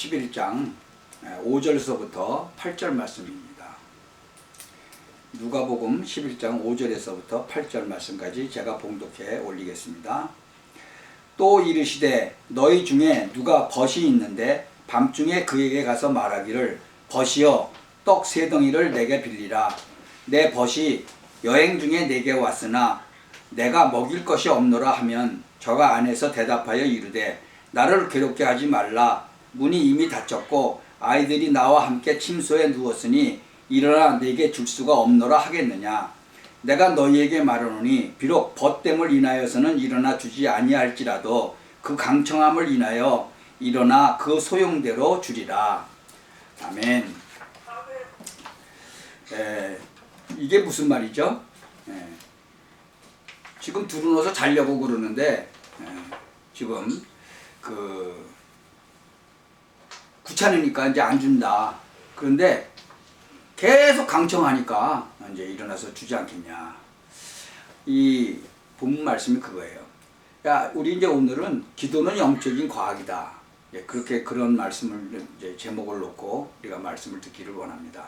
11장 5절에서부터 8절 말씀입니다. 누가복음 11장 5절에서부터 8절 말씀까지 제가 봉독해 올리겠습니다. 또 이르시되 너희 중에 누가 벗이 있는데 밤중에 그에게 가서 말하기를 벗이여 떡 세 덩이를 내게 빌리라 내 벗이 여행 중에 내게 왔으나 내가 먹일 것이 없노라 하면 저가 안에서 대답하여 이르되 나를 괴롭게 하지 말라 문이 이미 닫혔고 아이들이 나와 함께 침소에 누웠으니 일어나 내게 줄 수가 없노라 하겠느냐? 내가 너희에게 말하노니 비록 벗됨을 인하여서는 일어나 주지 아니할지라도 그 강청함을 인하여 일어나 그 소용대로 주리라. 아멘. 에, 이게 무슨 말이죠? 에, 지금 둘은 어서 자려고 그러는데 에, 지금 그 귀찮으니까 이제 안 준다. 그런데 계속 강청하니까 이제 일어나서 주지 않겠냐. 이 본문 말씀이 그거예요. 야, 우리 이제 오늘은 기도는 영적인 과학이다. 예, 그렇게 그런 말씀을 이제 제목을 놓고 우리가 말씀을 듣기를 원합니다.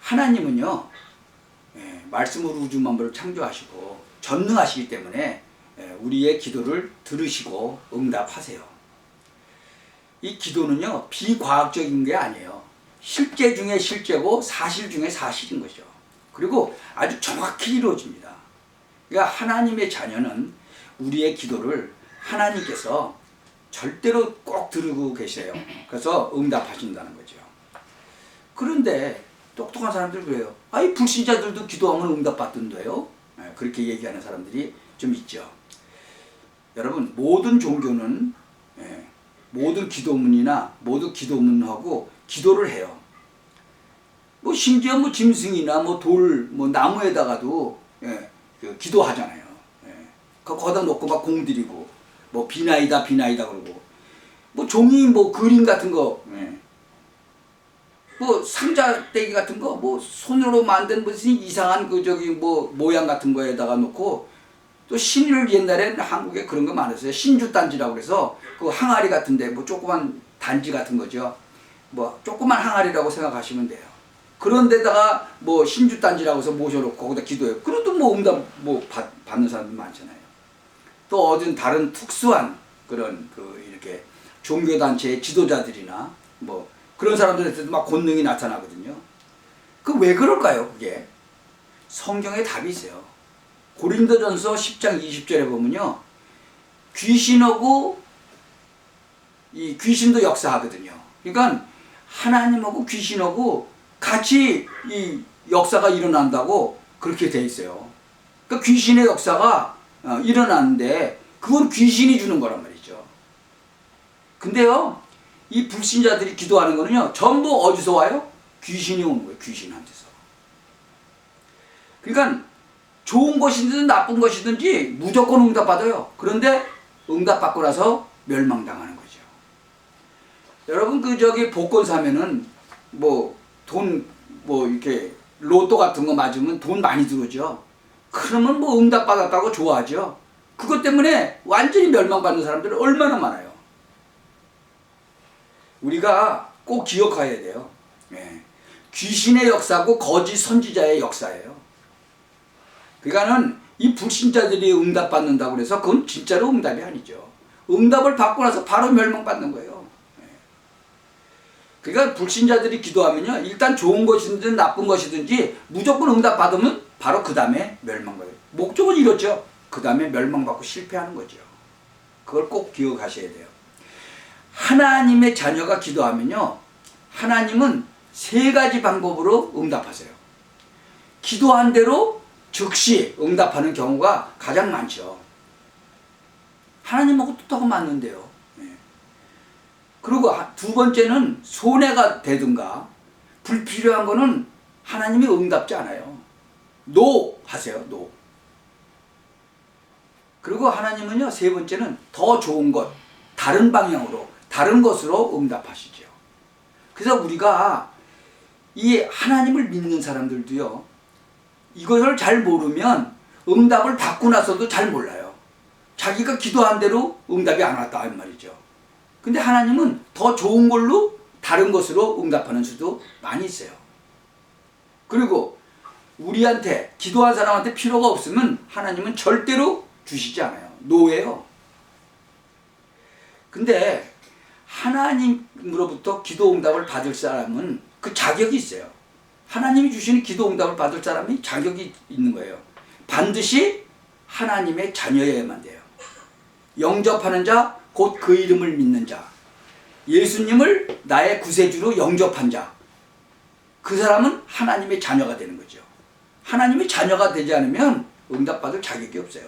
하나님은요, 예, 말씀으로 우주 만물을 창조하시고 전능하시기 때문에 예, 우리의 기도를 들으시고 응답하세요. 이 기도는요 비과학적인 게 아니에요. 실제 중에 실제고 사실 중에 사실인 거죠. 그리고 아주 정확히 이루어집니다. 그러니까 하나님의 자녀는 우리의 기도를 하나님께서 절대로 꼭 들고 계세요. 그래서 응답하신다는 거죠. 그런데 똑똑한 사람들 그래요. 아이 불신자들도 기도하면 응답받던데요. 네, 그렇게 얘기하는 사람들이 좀 있죠. 여러분 모든 종교는 예, 모든 기도문이나 모두 기도문하고 기도를 해요. 뭐 심지어 뭐 짐승이나 뭐 돌, 뭐 나무에다가도 예, 그 기도하잖아요. 예. 그 거기다 놓고 막 공들이고 뭐 비나이다 비나이다 그러고 뭐 종이 뭐 그림 같은 거, 예. 뭐 상자 떼기 같은 거, 뭐 손으로 만든 무슨 이상한 그 저기 뭐 모양 같은 거에다가 놓고 또 신을 옛날에는 한국에 그런 거 많았어요. 신주 단지라고 그래서 그 항아리 같은데 뭐 조그만 단지 같은 거죠. 뭐 조그만 항아리라고 생각하시면 돼요. 그런 데다가 뭐 신주 단지라고 해서 모셔놓고 거기다 기도해요. 그래도 뭐 응답 뭐 받, 받는 사람들 많잖아요. 또 어딘 다른 특수한 그런 그 이렇게 종교 단체의 지도자들이나 뭐 그런 사람들한테도 막 권능이 나타나거든요. 그 왜 그럴까요? 그게 성경에 답이 있어요. 고린도전서 10장 20절에 보면요. 귀신하고 이 귀신도 역사하거든요. 그러니까 하나님하고 귀신하고 같이 이 역사가 일어난다고 그렇게 돼 있어요. 그러니까 귀신의 역사가 어, 일어나는데 그건 귀신이 주는 거란 말이죠. 근데요, 이 불신자들이 기도하는 거는요, 전부 어디서 와요? 귀신이 오는 거예요, 귀신한테서. 그러니까 좋은 것이든 나쁜 것이든지 무조건 응답받아요. 그런데 응답받고 나서 멸망당하는 거죠. 여러분 그 저기 복권 사면은 뭐돈뭐 이렇게 로또 같은 거 맞으면 돈 많이 들어오죠. 그러면 뭐 응답 받았다고 좋아하죠. 그것 때문에 완전히 멸망받는 사람들은 얼마나 많아요. 우리가 꼭 기억해야 돼요. 예. 귀신의 역사고 거짓 선지자의 역사예요. 그러니까는 이 불신자들이 응답받는다고 그래서 그건 진짜로 응답이 아니죠. 응답을 받고 나서 바로 멸망받는 거예요. 예. 그러니까 불신자들이 기도하면요. 일단 좋은 것이든 나쁜 것이든지 무조건 응답받으면 바로 그 다음에 멸망받아요. 목적은 이렇죠. 그 다음에 멸망받고 실패하는 거죠. 그걸 꼭 기억하셔야 돼요. 하나님의 자녀가 기도하면요. 하나님은 세 가지 방법으로 응답하세요. 기도한 대로 즉시 응답하는 경우가 가장 많죠. 하나님하고 뜻하고 맞는데요. 예. 그리고 두 번째는 손해가 되든가 불필요한 거는 하나님이 응답지 않아요. 노 하세요. 노. 그리고 하나님은요 세 번째는 더 좋은 것, 다른 방향으로, 다른 것으로 응답하시죠. 그래서 우리가 이 하나님을 믿는 사람들도요 이것을 잘 모르면 응답을 받고 나서도 잘 몰라요. 자기가 기도한 대로 응답이 안 왔다 이 말이죠. 근데 하나님은 더 좋은 걸로 다른 것으로 응답하는 수도 많이 있어요. 그리고 우리한테 기도한 사람한테 필요가 없으면 하나님은 절대로 주시지 않아요. 노예요. 근데 하나님으로부터 기도 응답을 받을 사람은 그 자격이 있어요. 하나님이 주시는 기도 응답을 받을 사람이 자격이 있는 거예요. 반드시 하나님의 자녀여야만 돼요. 영접하는 자, 곧 그 이름을 믿는 자. 예수님을 나의 구세주로 영접한 자. 그 사람은 하나님의 자녀가 되는 거죠. 하나님의 자녀가 되지 않으면 응답받을 자격이 없어요.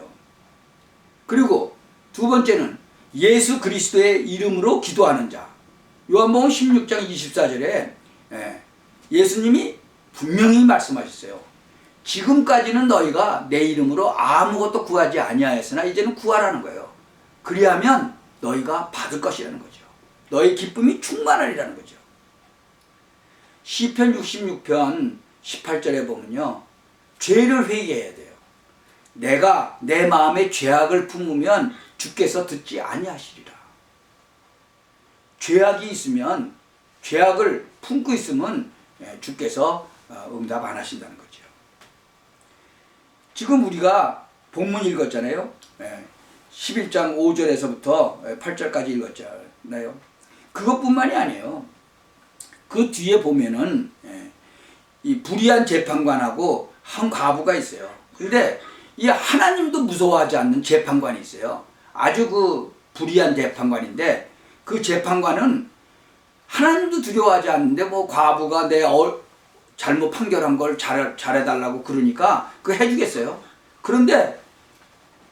그리고 두 번째는 예수 그리스도의 이름으로 기도하는 자. 요한복음 16장 24절에 예수님이 분명히 말씀하셨어요. 지금까지는 너희가 내 이름으로 아무것도 구하지 아니하였으나 이제는 구하라는 거예요. 그리하면 너희가 받을 것이라는 거죠. 너희 기쁨이 충만하리라는 거죠. 시편 66편 18절에 보면요. 죄를 회개해야 돼요. 내가 내 마음에 죄악을 품으면 주께서 듣지 아니하시리라. 죄악이 있으면 죄악을 품고 있으면 예, 주께서 어, 응답 안 하신다는 거죠. 지금 우리가 본문 읽었잖아요. 11장 5절에서부터 8절까지 읽었잖아요. 그것뿐만이 아니에요. 그 뒤에 보면은 예, 이 불의한 재판관하고 한 과부가 있어요. 근데 이 하나님도 무서워하지 않는 재판관이 있어요. 아주 그 불의한 재판관인데 그 재판관은 하나님도 두려워하지 않는데 뭐 과부가 내 어, 잘못 판결한 걸 잘, 잘해달라고 그러니까 그 해주겠어요. 그런데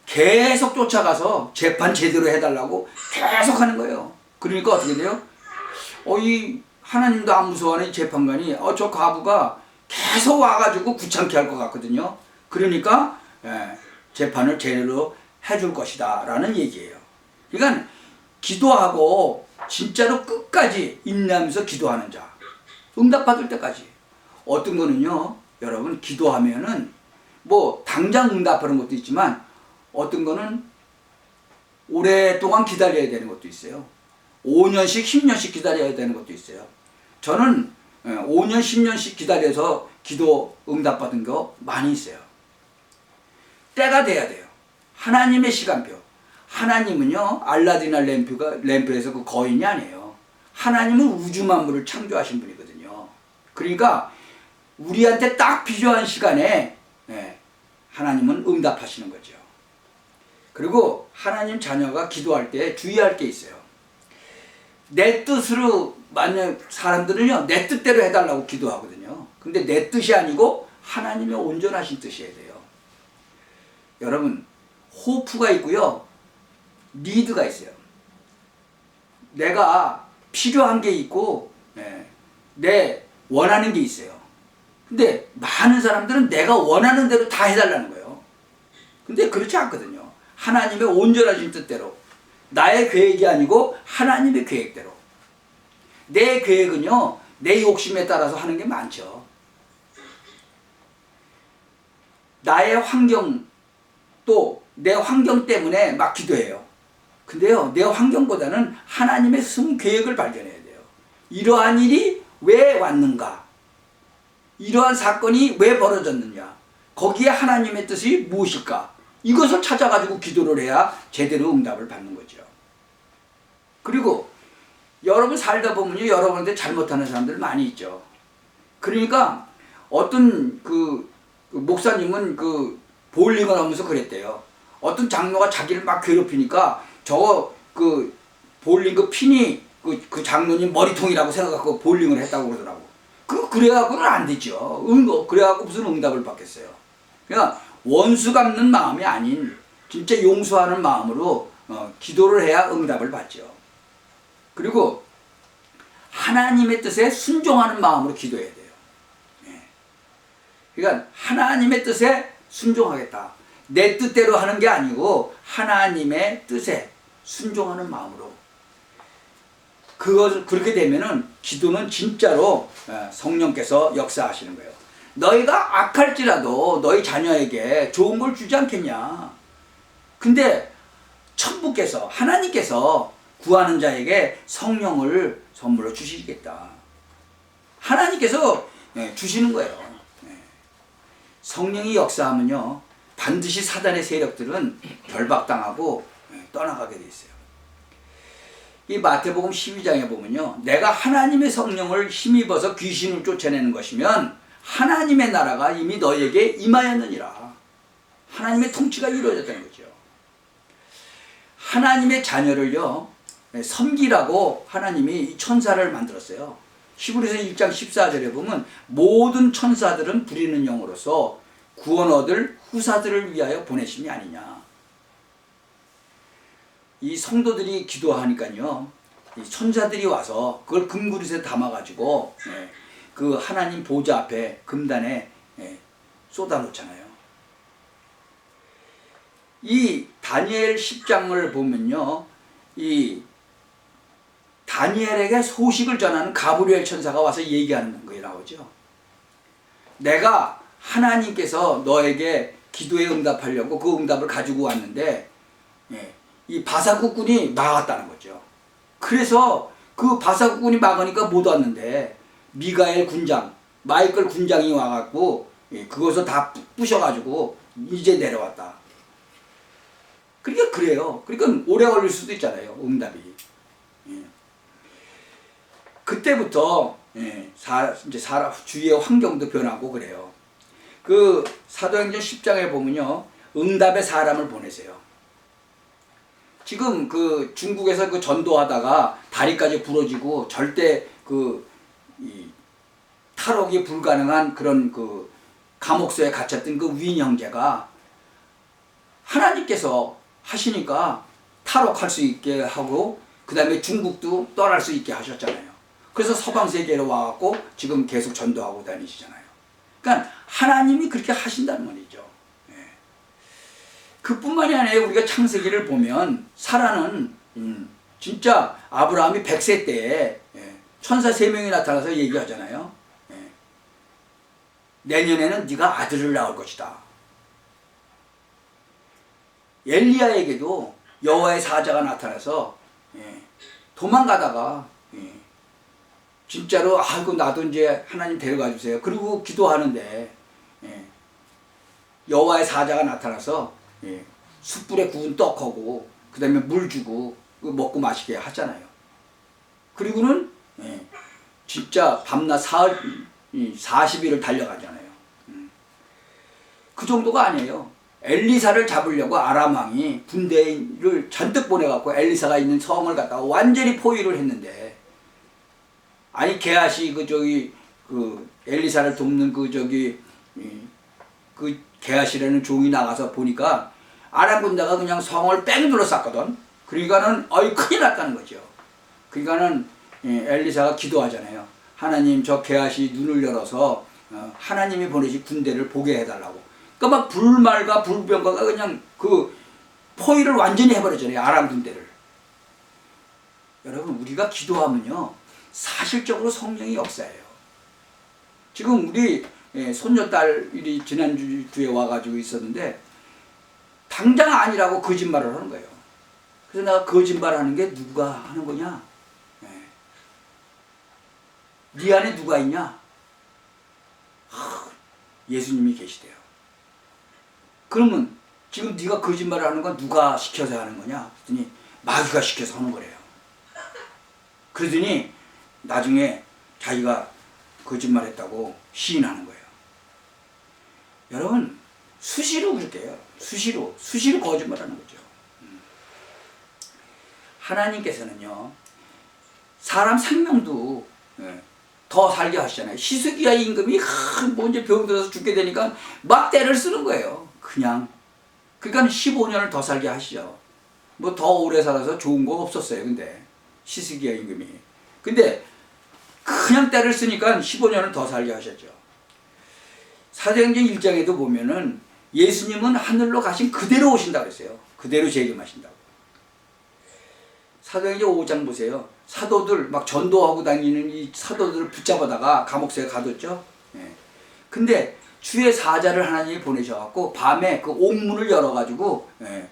계속 쫓아가서 재판 제대로 해달라고 계속 하는 거예요. 그러니까 어떻게 돼요? 어, 이 하나님도 안 무서워하는 이 재판관이 어, 저 과부가 계속 와가지고 귀찮게 할것 같거든요. 그러니까 예, 재판을 제대로 해줄 것이다 라는 얘기예요. 그러니까 기도하고 진짜로 끝까지 인내하면서 기도하는 자 응답받을 때까지 어떤 거는요 여러분 기도하면은 뭐 당장 응답하는 것도 있지만 어떤 거는 오랫동안 기다려야 되는 것도 있어요 5년씩 10년씩 기다려야 되는 것도 있어요 저는 5년 10년씩 기다려서 기도 응답받은 거 많이 있어요 때가 돼야 돼요 하나님의 시간표 하나님은요 알라디나 램프가 램프에서 그 거인이 아니에요. 하나님은 우주 만물을 창조하신 분이거든요. 그러니까 우리한테 딱 필요한 시간에 예, 하나님은 응답하시는 거죠. 그리고 하나님 자녀가 기도할 때 주의할 게 있어요. 내 뜻으로 만약 사람들은요 내 뜻대로 해달라고 기도하거든요. 근데 내 뜻이 아니고 하나님의 온전하신 뜻이어야 돼요. 여러분 호프가 있고요. 리드가 있어요. 내가 필요한 게 있고 네, 내 원하는 게 있어요. 근데 많은 사람들은 내가 원하는 대로 다 해달라는 거예요. 근데 그렇지 않거든요. 하나님의 온전하신 뜻대로 나의 계획이 아니고 하나님의 계획대로 내 계획은요 내 욕심에 따라서 하는 게 많죠. 나의 환경 또 내 환경 때문에 막 기도해요. 근데요, 내 환경보다는 하나님의 숨 계획을 발견해야 돼요. 이러한 일이 왜 왔는가? 이러한 사건이 왜 벌어졌느냐? 거기에 하나님의 뜻이 무엇일까? 이것을 찾아가지고 기도를 해야 제대로 응답을 받는 거죠. 그리고 여러분 살다 보면요, 여러분한테 잘못하는 사람들 많이 있죠. 그러니까 어떤 그, 그 목사님은 그 볼링을 하면서 그랬대요. 어떤 장로가 자기를 막 괴롭히니까 저거 그 볼링 그 핀이 그, 그 장로님 머리통이라고 생각하고 볼링을 했다고 그러더라고. 그 그래갖고는 안 되죠. 응, 어, 그래갖고 무슨 응답을 받겠어요. 그러니까 원수 갚는 마음이 아닌 진짜 용서하는 마음으로 어, 기도를 해야 응답을 받죠. 그리고 하나님의 뜻에 순종하는 마음으로 기도해야 돼요. 예. 그러니까 하나님의 뜻에 순종하겠다. 내 뜻대로 하는 게 아니고 하나님의 뜻에 순종하는 마음으로 그것을 그렇게 되면은 기도는 진짜로 예, 성령께서 역사하시는 거예요. 너희가 악할지라도 너희 자녀에게 좋은 걸 주지 않겠냐. 근데 천부께서 하나님께서 구하는 자에게 성령을 선물로 주시겠다. 하나님께서 예, 주시는 거예요. 예. 성령이 역사하면요 반드시 사단의 세력들은 결박당하고 예, 떠나가게 돼 있어요. 이 마태복음 12장에 보면요 내가 하나님의 성령을 힘입어서 귀신을 쫓아내는 것이면 하나님의 나라가 이미 너에게 임하였느니라. 하나님의 통치가 이루어졌다는 거죠. 하나님의 자녀를요 예, 섬기라고 하나님이 이 천사를 만들었어요. 히브리서 1장 14절에 보면 모든 천사들은 부리는 영으로서 구원 얻을 후사들을 위하여 보내심이 아니냐. 이 성도들이 기도하니까요. 이 천사들이 와서 그걸 금그릇에 담아가지고 예, 그 하나님 보좌 앞에 금단에 예, 쏟아놓잖아요. 이 다니엘 10장을 보면요. 이 다니엘에게 소식을 전하는 가브리엘 천사가 와서 얘기하는 거에 나오죠. 내가 하나님께서 너에게 기도에 응답하려고 그 응답을 가지고 왔는데 예, 이 바사국군이 막았다는 거죠. 그래서 그 바사국군이 막으니까 못 왔는데 미가엘 군장, 마이클 군장이 와갖고 예, 그것을 다 부- 부셔가지고 이제 내려왔다. 그러니까 그래요. 그러니까 오래 걸릴 수도 있잖아요. 응답이. 예. 그때부터 예, 사, 이제 사람 주위의 환경도 변하고 그래요. 그 사도행전 10장에 보면요. 응답의 사람을 보내세요. 지금 그 중국에서 그 전도하다가 다리까지 부러지고 절대 그 이, 탈옥이 불가능한 그런 그 감옥소에 갇혔던 그 위인 형제가 하나님께서 하시니까 탈옥할 수 있게 하고 그 다음에 중국도 떠날 수 있게 하셨잖아요. 그래서 서방 세계로 와갖고 지금 계속 전도하고 다니시잖아요. 그러니까 하나님이 그렇게 하신다는 말이죠. 예. 그뿐만이 아니라 우리가 창세기를 보면 사라는 음, 진짜 아브라함이 100세 때에 예, 천사 3명이 나타나서 얘기하잖아요. 예. 내년에는 네가 아들을 낳을 것이다. 엘리야에게도 여호와의 사자가 나타나서 예, 도망가다가 예, 진짜로 아이고 나도 이제 하나님 데려가 주세요. 그리고 기도하는데 예, 여호와의 사자가 나타나서 예, 숯불에 구운 떡하고 그 다음에 물 주고 그거 먹고 마시게 하잖아요. 그리고는 예, 진짜 밤낮 사흘, 이 40일을 달려가잖아요. 음. 그 정도가 아니에요. 엘리사를 잡으려고 아람 왕이 군대를 잔뜩 보내갖고 엘리사가 있는 성을 갖다가 완전히 포위를 했는데 아니 게하시 그 저기 그 엘리사를 돕는 그 저기 이, 그 게하시라는 종이 나가서 보니까 아람 군대가 그냥 성을 뺑 둘러쌌거든. 그러니까는 어이 큰일 났다는 거죠. 그러니까는 예, 엘리사가 기도하잖아요. 하나님 저 게하시 눈을 열어서 어, 하나님이 보내신 군대를 보게 해달라고. 그러니까 막 불말과 불병과가 그냥 그 포위를 완전히 해버렸잖아요. 아람 군대를. 여러분 우리가 기도하면요 사실적으로 성령이 역사해요. 지금 우리 예, 손녀딸이 지난주에 와가지고 있었는데 당장 아니라고 거짓말을 하는 거예요. 그래서 내가 거짓말하는 게 누가 하는 거냐? 예. 네 안에 누가 있냐? 하, 예수님이 계시대요. 그러면 지금 네가 거짓말을 하는 건 누가 시켜서 하는 거냐? 그랬더니 마귀가 시켜서 하는 거래요. 그러더니 나중에 자기가 거짓말했다고 시인하는 거예요. 여러분 수시로 그렇게 요. 수시로 수시로 거짓말하는 거죠. 음. 하나님께서는요 사람 생명도 예, 더 살게 하시잖아요. 시스기야 임금이 하, 뭐 이제 병들어서 죽게 되니까 막 때를 쓰는 거예요. 그냥 그러니까 15년을 더 살게 하시죠. 뭐 더 오래 살아서 좋은 거 없었어요. 근데 시스기야 임금이. 근데 그냥 때를 쓰니까 15년을 더 살게 하셨죠. 사도행전 1장에도 보면은 예수님은 하늘로 가신 그대로 오신다 그랬어요. 그대로 재림하신다고. 사도행전 5장 보세요. 사도들 막 전도하고 다니는 이 사도들을 붙잡아다가 감옥소에 가뒀죠. 예. 근데 주의 사자를 하나님이 보내셔갖고 밤에 그 옥문을 열어가지고 예.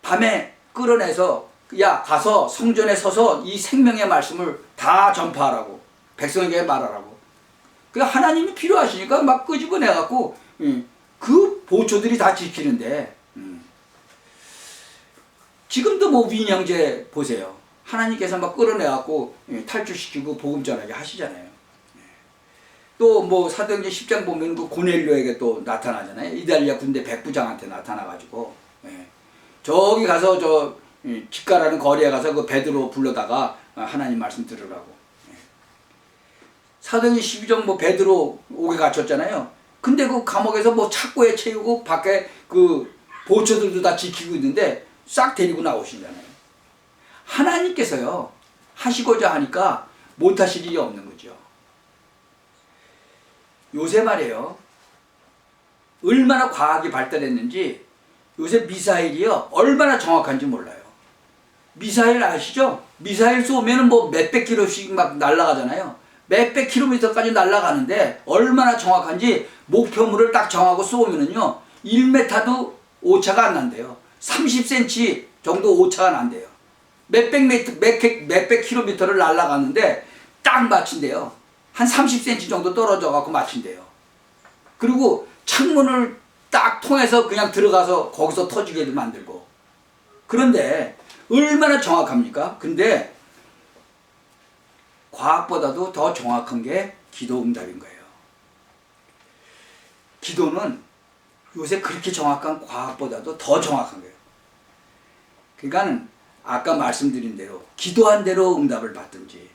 밤에 끌어내서 야 가서 성전에 서서 이 생명의 말씀을 다 전파하라고 백성에게 말하라고. 그 하나님이 필요하시니까 막 끄집어내 갖고 그 보초들이 다 지키는데 음. 지금도 뭐 위령제 보세요. 하나님께서 막 끌어내 갖고 예, 탈출시키고 복음 전하게 하시잖아요. 또 뭐 사도행전 10장 보면 그 고넬료에게 또 나타나잖아요. 이달리아 군대 백부장한테 나타나가지고 예. 저기 가서 저 예, 집가라는 거리에 가서 그 베드로 불러다가 아, 하나님 말씀 들으라고. 예. 사도행전 12장 뭐 베드로 옥에 갇혔잖아요. 근데 그 감옥에서 뭐 착고에 채우고 밖에 그 보초들도 다 지키고 있는데 싹 데리고 나오시잖아요. 하나님께서요 하시고자 하니까 못하실 일이 없는 거죠. 요새 말이에요. 얼마나 과학이 발달했는지 요새 미사일이요 얼마나 정확한지 몰라요. 미사일 아시죠? 미사일 쏘면은 뭐 몇백 킬로씩 막 날아가잖아요. 몇백 킬로미터까지 날아가는데 얼마나 정확한지 목표물을 딱 정하고 쏘면은요 1m도 오차가 안 난대요. 30cm 정도 오차가 난대요. 몇백 미터, 몇백, 몇백 킬로미터를 날아갔는데 딱 맞춘대요. 한 30cm 정도 떨어져 갖고 맞춘대요. 그리고 창문을 딱 통해서 그냥 들어가서 거기서 터지게도 만들고. 그런데 얼마나 정확합니까? 근데 과학보다도 더 정확한 게 기도 응답인 거예요. 기도는 요새 그렇게 정확한 과학보다도 더 정확한 거예요. 그러니까는 아까 말씀드린 대로 기도한 대로 응답을 받든지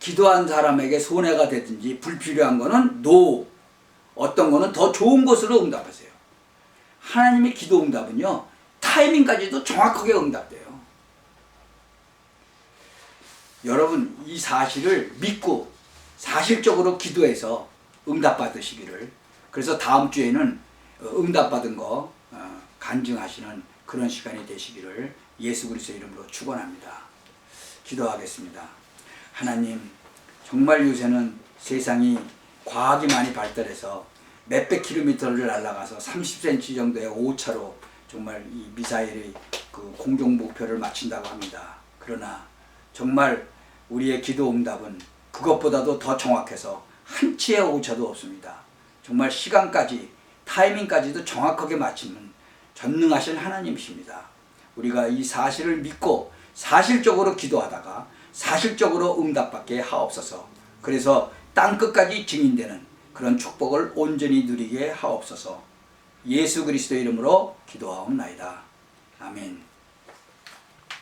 기도한 사람에게 손해가 되든지 불필요한 거는 노 어떤 거는 더 좋은 것으로 응답하세요. 하나님의 기도 응답은요 타이밍까지도 정확하게 응답돼요. 여러분 이 사실을 믿고 사실적으로 기도해서 응답받으시기를 그래서 다음 주에는 어, 응답받은 거 어, 간증하시는 그런 시간이 되시기를 예수 그리스도 이름으로 축원합니다. 기도하겠습니다. 하나님 정말 요새는 세상이 과학이 많이 발달해서 몇백 킬로미터를 날아가서 30cm 정도의 오차로 정말 이 미사일의 그 공격 목표를 맞춘다고 합니다. 그러나 정말 우리의 기도 응답은 그것보다도 더 정확해서 한 치의 오차도 없습니다. 정말 시간까지 타이밍까지도 정확하게 맞추는 전능하신 하나님이십니다. 우리가 이 사실을 믿고 사실적으로 기도하다가 사실적으로 응답받게 하옵소서. 그래서 땅 끝까지 증인되는 그런 축복을 온전히 누리게 하옵소서. 예수 그리스도 이름으로 기도하옵나이다. 아멘.